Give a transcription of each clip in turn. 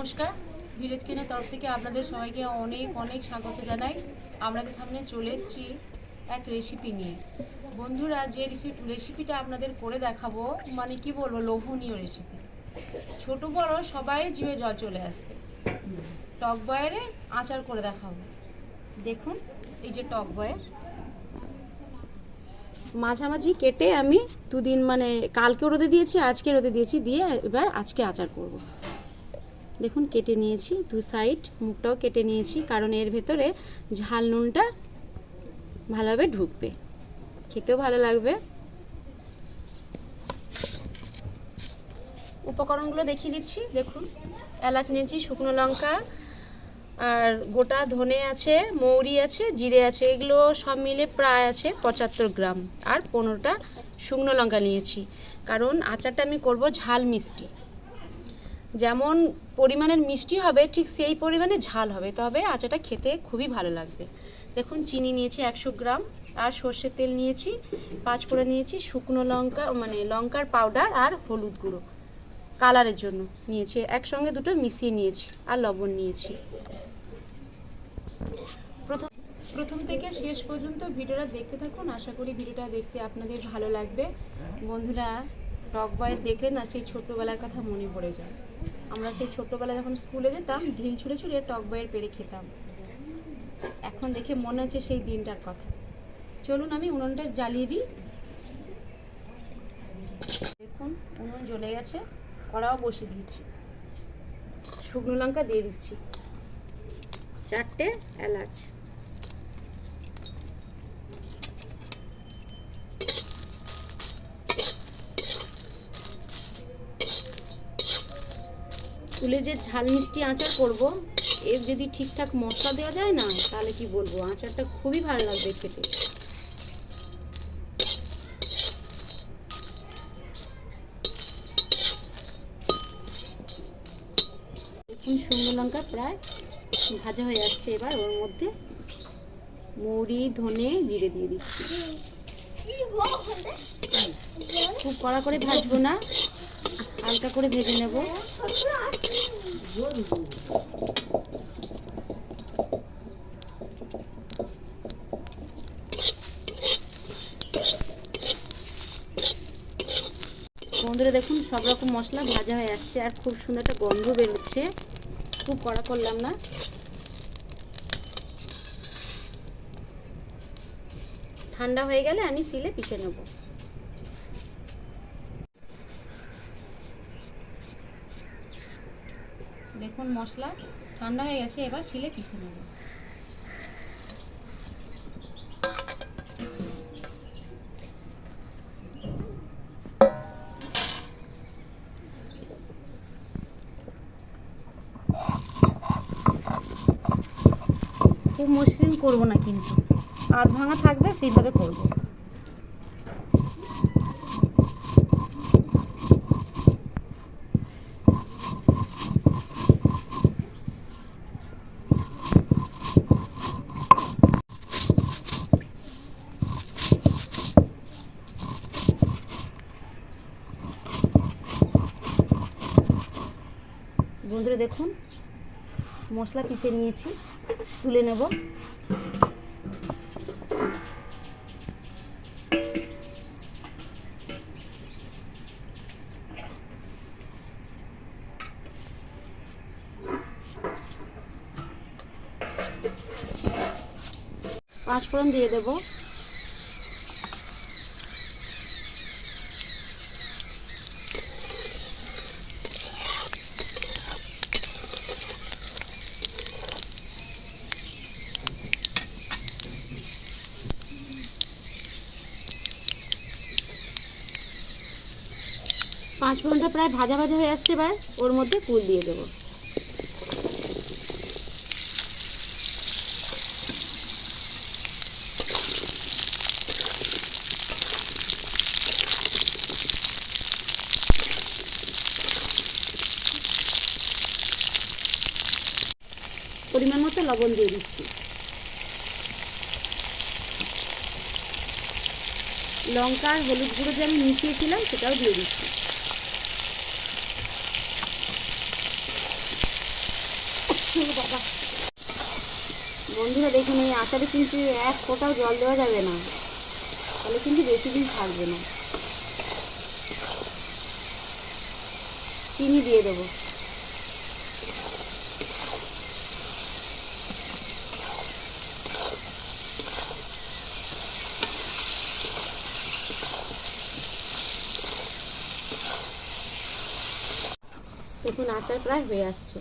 নমস্কার। ভিলেজ কেনের তরফ থেকে আপনাদের সবাইকে অনেক অনেক স্বাগত জানাই। আপনাদের সামনে চলে এসেছি এক রেসিপি নিয়ে। বন্ধুরা, যে রেসিপি রেসিপিটা আপনাদের করে দেখাবো মানে কি বলব, লোভনীয় রেসিপি ছোট, বড়, সবাই জিভে জল চলে আসবে। টক বয়েরে আচার করে দেখাবো। দেখুন, এই যে টক বয়ে। মাঝামাঝি কেটে আমি দুদিন মানে কালকে রোদে দিয়েছি, আজকে রোদে দিয়েছি, দিয়ে এবার আজকে আচার করব। দেখুন, কেটে নিয়েছি দু সাইড মুখটাও কেটে নিয়েছি, কারণ এর ভেতরে ঝাল নুনটা ভালোভাবে ঢুকবে। খেতেও ভালো লাগবে। উপকরণগুলো দেখিয়ে দিচ্ছি, দেখুন, এলাচ নিয়েছি, শুকনো লঙ্কা, আর গোটা ধনে আছে, মৌরি আছে, জিরে আছে, এগুলো সব মিলে প্রায় আছে পঁচাত্তর গ্রাম। আর পনেরোটা শুকনো লঙ্কা নিয়েছি, কারণ আচারটা আমি করব ঝাল মিষ্টি। যেমন পরিমাণের মিষ্টি হবে, ঠিক সেই পরিমাণে ঝাল হবে। তবে আচাটা খেতে খুবই ভালো লাগবে। দেখুন, চিনি নিয়েছি একশো গ্রাম, আর সর্ষের তেল নিয়েছি, পাঁচ ফোড়ন নিয়েছি, শুকনো লঙ্কা মানে লঙ্কার পাউডার আর হলুদ গুঁড়ো। কালারের জন্য নিয়েছি, একসঙ্গে দুটো মিশিয়ে নিয়েছি, আর লবণ নিয়েছি। প্রথম প্রথম থেকে শেষ পর্যন্ত ভিডিওটা দেখতে থাকুন। আশা করি ভিডিওটা দেখতে আপনাদের ভালো লাগবে। বন্ধুরা টক বয় দেখলে না সেই ছোট্টবেলার কথা মনে পড়ে যায়। আমরা সেই ছোটবেলা যখন স্কুলে যেতাম, ঢিল ছুঁড়ে ছুঁড়ে টক বাইয়ের পেরে খেতাম। এখন দেখে মনে হচ্ছে সেই দিনটার কথা। চলুন আমি উনুনটা জ্বালিয়ে দিই। দেখুন, উনুন জ্বলে গেছে, কড়াও বসে দিয়েছি শুকনো লঙ্কা দিয়ে দিচ্ছি। চারটে এলাচ। তুলে যে ঝাল মিষ্টি আচার করব, এর যদি ঠিকঠাক মশলা দেওয়া যায় না, তাহলে কি বলব? আচারটা খুবই ভালো লাগবে খেতে। দেখুন, শুকনো লঙ্কা প্রায় ভাজা হয়ে আসছে এবার। ওর মধ্যে মৌরি, ধনে জিরে দিয়ে দিচ্ছি। খুব কড়া করে ভাজবো না, হালকা করে ভেজে নেব। বন্ধুরা দেখুন, সব রকম মশলা ভাজা হয়ে যাচ্ছে আর খুব সুন্দর একটা গন্ধ বেরোচ্ছে। খুব কড়া করলাম না। ঠান্ডা হয়ে গেলে আমি সিলে পিষে নেব। দেখুন মশলা ঠান্ডা হয়ে গেছে, এবার শিলে পিষে নেব। মসৃণ করব না কিন্তু। আধ ভাঙা থাকবে, সেইভাবে করব। বন্ধুরা দেখুন। মশলা পিষে নিয়েছি। তুলে নেব। পাঁচ ফোড়ন দিয়ে দেব। পাঁচ ফোড়নটা প্রায় ভাজা ভাজা হয়ে আসছে এবার, ওর মধ্যে কুল দিয়ে দেবো। পরিমাণ মতো লবণ দিয়ে দিচ্ছি। লঙ্কা আর হলুদ গুঁড়ো যে আমি মিশিয়েছিলাম, সেটাও দিয়ে দিচ্ছি। বন্ধুরা, দেখুন, এই আচারে কিন্তু এক ফোঁটাও জল দেওয়া যাবে না। তাহলে কিন্তু বেশি দিন থাকবে না। চিনি দিয়ে দেবো। দেখুন, আচার প্রায় হয়ে আসছে।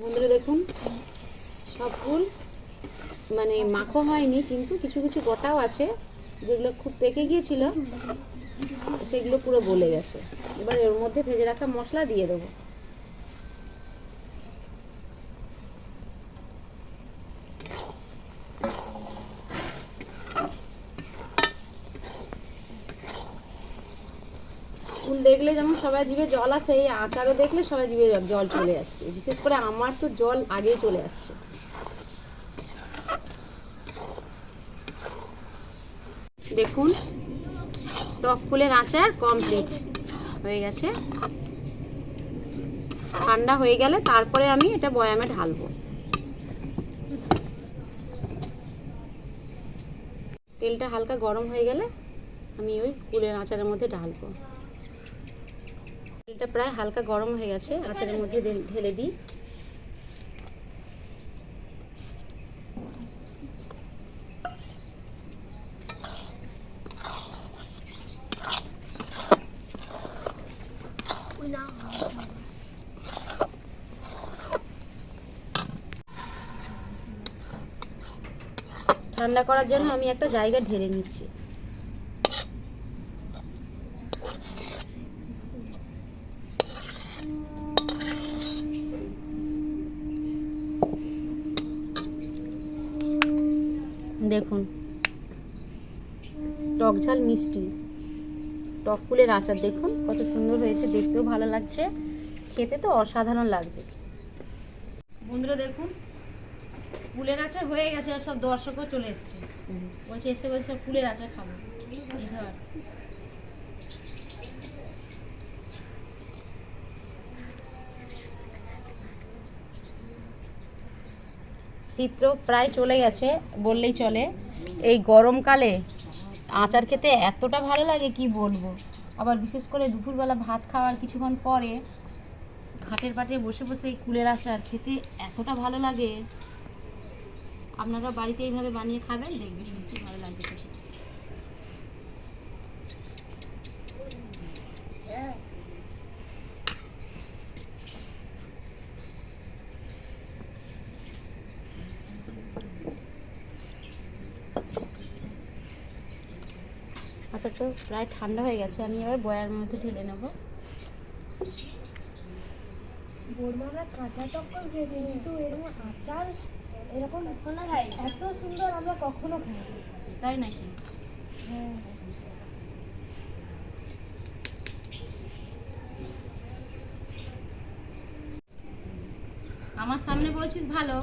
বন্ধুরা দেখুন, সব ফুল মানে মাখো হয়নি, কিন্তু কিছু কিছু গোটাও আছে, যেগুলো খুব পেকে গিয়েছিল, সেগুলো পুরো গলে গেছে। এবার এর মধ্যে ভেজে রাখা মশলা দিয়ে দেবো। দেখলে যেমন সবাই জিভে জল আসে, এই আচারও দেখলে সবাই জিভে জল- চলে আসছে। বিশেষ করে আমার তো জল আগেই চলে আসছে। দেখুন, টক ফুলের আচার কমপ্লিট হয়ে গেছে। ঠান্ডা হয়ে গেলে তারপরে আমি এটা বয়ামে ঢালবো। তেলটা হালকা গরম হয়ে গেলে আমি ওই ফুলের আচারের মধ্যে ঢালবো। তেলটা প্রায় হালকা গরম হয়ে গেছে, আচারের মধ্যে ঢেলে দিই। ঠান্ডা করার জন্য আমি একটা জায়গা ঢেলে নিচ্ছি। দেখুন। টক ঝাল মিষ্টি। টক ফুলের আচার, দেখুন কত সুন্দর হয়েছে, দেখতেও ভালো লাগছে। খেতে তো অসাধারণ লাগবে। বন্ধুরা, দেখুন, ফুলের আচার হয়ে গেছে আর সব দর্শকও চলে এসছে। বলছে, এসে বলছে সব ফুলের আচার খাব। শীত তো প্রায় চলে গেছে, বললেই চলে। এই গরমকালে আচার খেতে এতটা ভালো লাগে, কি বলব? আবার বিশেষ করে দুপুরবেলা ভাত খাওয়ার কিছুক্ষণ পরে ঘাটের পাটে বসে বসে এই কুলের আচার খেতে এতটা ভালো লাগে। আপনারা বাড়িতে এইভাবে বানিয়ে খাবেন, দেখবেন ভালো লাগবে আচ্ছা প্রায় ঠান্ডা হয়ে গেছে আমি এবার বয়ার মধ্যে ঢেলে নেব। বড়মারা কাঁচা টক্কর খেয়েছি কিন্তু এরকম আচার এরকম এত সুন্দর আমরা কখনো তাই নাকি? হ্যাঁ। আমার সামনে বলছিস ভালো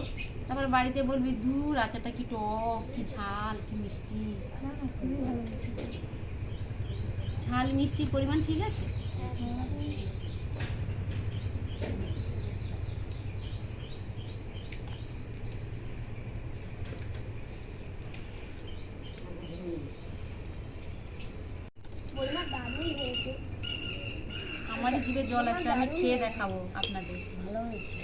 তারপর বাড়িতে বলবি দূর আচারটা কি টক কি ঝাল কি মিষ্টি না না খুবই ভালো লাগছে ঝাল মিষ্টির পরিমাণ ঠিক আছে? আমার জিভে জল আছে আমি খেয়ে দেখাবো আপনাদের ভালো হয়েছে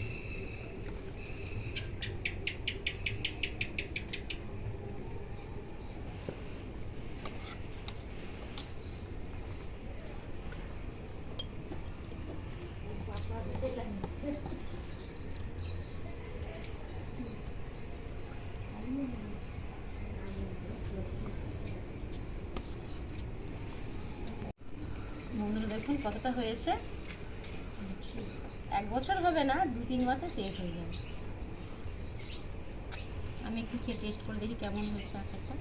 বন্ধুরা দেখুন কতটা হয়েছে, এক বছর হবে না, দু তিন মাসে শেষ হয়ে যাবে। আমি একটু খেয়ে টেস্ট করে দেখি কেমন হয়েছে আচারটা।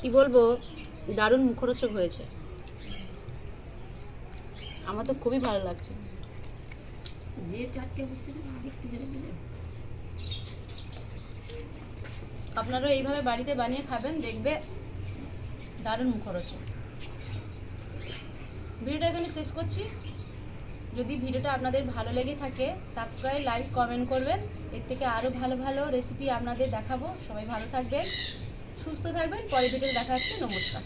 কি বলব, দারুণ মুখরোচক হয়েছে। আমার তো খুবই ভালো লাগছে। যে চারটে বসে আপনারাও এইভাবে বাড়িতে বানিয়ে খাবেন, দেখবে দারুণ মুখরোচক। ভিডিওটা এখানে শেষ করছি। যদি ভিডিওটা আপনাদের ভালো লেগে থাকে সাবস্ক্রাইব লাইক কমেন্ট করবেন। এর থেকে আরও ভালো ভালো রেসিপি আপনাদের দেখাবো। সবাই ভালো থাকবেন, সুস্থ থাকবেন। পরে ভিডিও দেখা হচ্ছে। নমস্কার।